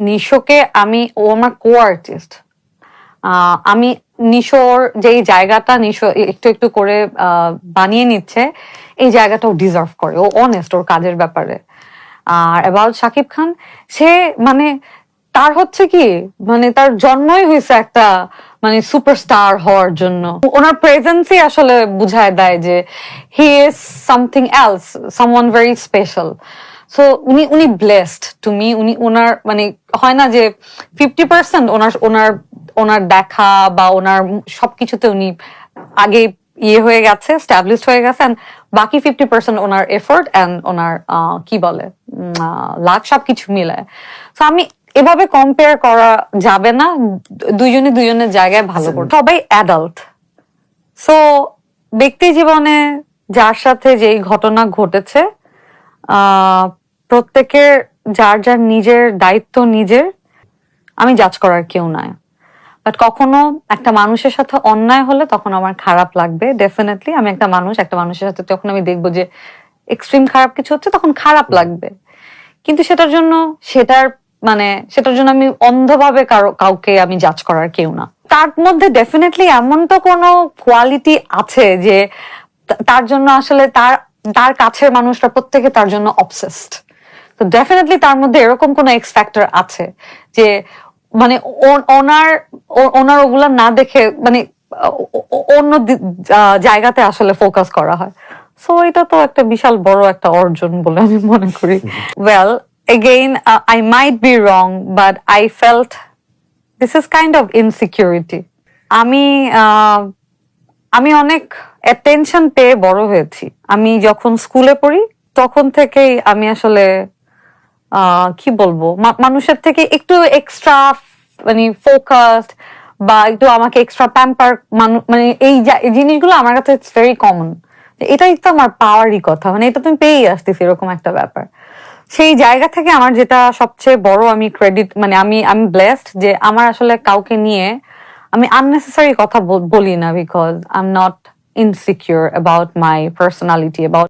নিশোকে আমি, ও আমার co artist আমি নিশোর যেই জায়গাটা নিশো একটু একটু করে বানিয়ে নিচ্ছে, এই জায়গাটা ও ডিজার্ভ করে। ও অনেস্ট ওর কাজের ব্যাপারে। আর অ্যাবাউট শাকিব খান, সে মানে তার হচ্ছে কি মানে তার জন্মই হয়েছে একটা মানে সুপারস্টার হওয়ার জন্য। ওনার প্রেজেন্সই আসলে বুঝায় দেয় যে he is something else someone very special so উনি উনি ব্লেসড টু মি উনি ওনার মানে হয় না যে ফিফটি পার্সেন্ট ওনার ওনার ওনার দেখা বা ওনার সবকিছুতে উনি আগে ইয়ে হয়ে গেছে স্ট্যাবলিশড হয়ে গেছে and বাকি ফিফটি পার্সেন্ট ওনার এফোর্ট অ্যান্ড ওনার কি বলে লাখ সবকিছু মিলে তো আমি এভাবে কম্পেয়ার করা যাবে না। দুইজনে দুইজনের জায়গায় ভালো করে সবাই অ্যাডাল্ট সো ব্যক্তি জীবনে যার সাথে যেই ঘটনা ঘটেছে প্রত্যেকের যার যার নিজের দায়িত্ব নিজের, আমি জাজ করার কেউ নাই। বাট কখনো একটা মানুষের সাথে অন্যায় হলে তখন আমার খারাপ লাগবে ডেফিনেটলি আমি একটা মানুষ, একটা মানুষের সাথে তখন আমি দেখব যে এক্সট্রিম খারাপ কিছু হচ্ছে, তখন খারাপ লাগবে। কিন্তু সেটার জন্য সেটার মানে সেটার জন্য আমি অন্ধভাবে কারও, কাউকে আমি জাজ করার কেউ না। তার মধ্যে ডেফিনেটলি এমন তো কোনো কোয়ালিটি আছে যে তার জন্য আসলে তার তার কাছের মানুষরা প্রত্যেকে তার জন্য অবসেসড তো ডেফিনেটলি তার মধ্যে এরকম কোনো এক্স ফ্যাক্টর আছে যে মানে ওনার ওনার ওগুলা না দেখে মানে অন্য জায়গাতে আসলে ফোকাস করা হয়। সো এটা তো একটা বিশাল বড় একটা অর্জন বলে আমি মনে করি। Well again I might be wrong but I felt this is kind of insecurity আমি আহ, আমি অনেক অ্যাটেনশন পেয়ে বড় হয়েছি। আমি যখন স্কুলে পড়ি, তখন থেকেই আমি আসলে কি বলব মানুষের থেকে একটু এক্সট্রা মানে ফোকাসড বা একটু আমাকে এক্সট্রা প্যাম্পার মানে এই জিনিসগুলো আমার কাছে ইটস ভেরি কমন এটাই তো আমার পাওয়ারই কথা মানে এটা তুমি পেয়েই আসতেছি এরকম একটা ব্যাপার। সেই জায়গা থেকে আমার যেটা সবচেয়ে বড় আমি ক্রেডিট মানে আমি আমি ব্লেসড যে আমার আসলে কাউকে নিয়ে আমি আননেসেসারি কথা বলি না because I am not insecure about my personality about